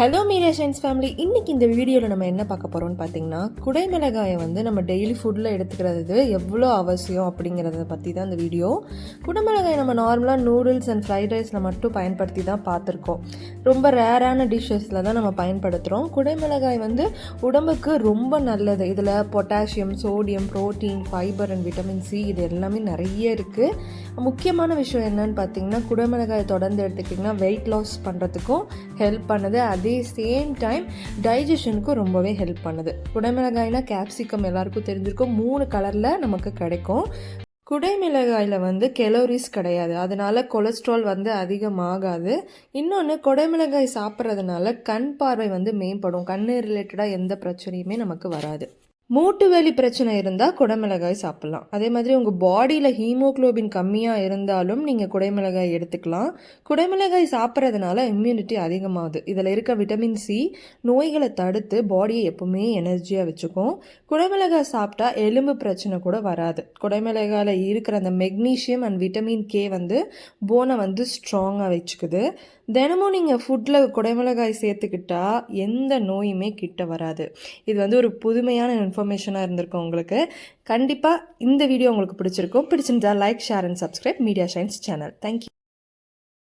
Hello media science family இன்னைக்கு இந்த வீடியோவில் நம்ம என்ன பார்க்க போகிறோம்னு பார்த்தீங்கன்னா குடைமிளகாயை வந்து நம்ம டெய்லி ஃபுட்டில் எடுத்துக்கிறது எவ்வளோ அவசியம் அப்படிங்கிறத பற்றி தான் இந்த வீடியோ. குடைமிளகாயை நம்ம நார்மலாக நூடுல்ஸ் அண்ட் ஃப்ரைட் ரைஸில் மட்டும் பயன்படுத்தி தான் பார்த்துருக்கோம். ரொம்ப ரேரான டிஷ்ஷஸில் தான் நம்ம பயன்படுத்துகிறோம் குடைமிளகாய் வந்து உடம்புக்கு ரொம்ப நல்லது. இதில் potassium sodium protein fibre and vitamin C இது எல்லாமே நிறைய இருக்குது முக்கியமான விஷயம் என்னன்னு பார்த்தீங்கன்னா குடைமிளகாயை தொடர்ந்து எடுத்துக்கிட்டிங்கன்னா வெயிட் லாஸ் பண்ணுறதுக்கும் ஹெல்ப் பண்ணுது. அதே சேம் டைம் டைஜஷனுக்கும் ரொம்பவே ஹெல்ப் பண்ணுது. குடைமிளகாய்னா கேப்சிகம் எல்லாருக்கும் தெரிஞ்சிருக்கும். மூணு கலரில் நமக்கு கிடைக்கும். குடைமிளகாயில் வந்து கெலோரிஸ் கிடையாது. அதனால கொலஸ்ட்ரால் வந்து அதிகமாகாது. இன்னொன்று குடைமிளகாய் சாப்பிட்றதுனால கண் பார்வை வந்து மேம்படும். கண் ரிலேட்டடாக எந்த பிரச்சனையுமே நமக்கு வராது. மூட்டு வலி பிரச்சனை இருந்தால் குடைமிளகாய் சாப்பிட்லாம். அதே மாதிரி உங்கள் பாடியில் ஹீமோக்ளோபின் கம்மியாக இருந்தாலும் நீங்கள் குடைமிளகாய் எடுத்துக்கலாம். குடைமிளகாய் சாப்பிட்றதுனால இம்யூனிட்டி அதிகமாகுது. இதில் இருக்க விட்டமின் சி நோய்களை தடுத்து பாடியை எப்பவுமே எனர்ஜியாக வச்சுக்கும். குடைமிளகாய் சாப்பிட்டா எலும்பு பிரச்சனை கூட வராது. குடைமிளகாயில் இருக்கிற அந்த மெக்னீஷியம் அண்ட் விட்டமின் கே வந்து போனை வந்து ஸ்ட்ராங்காக வச்சுக்குது. தினமும் நீங்கள் ஃபுட்டில் குடைமிளகாய் சேர்த்துக்கிட்டா எந்த நோயுமே கிட்ட வராது. இது வந்து ஒரு புதுமையான இன்ஃபர்மேஷனாக இருந்திருக்கும் உங்களுக்கு. கண்டிப்பாக இந்த வீடியோ உங்களுக்கு பிடிச்சிருக்கும். பிடிச்சிருந்தா like share and subscribe media science channel thank you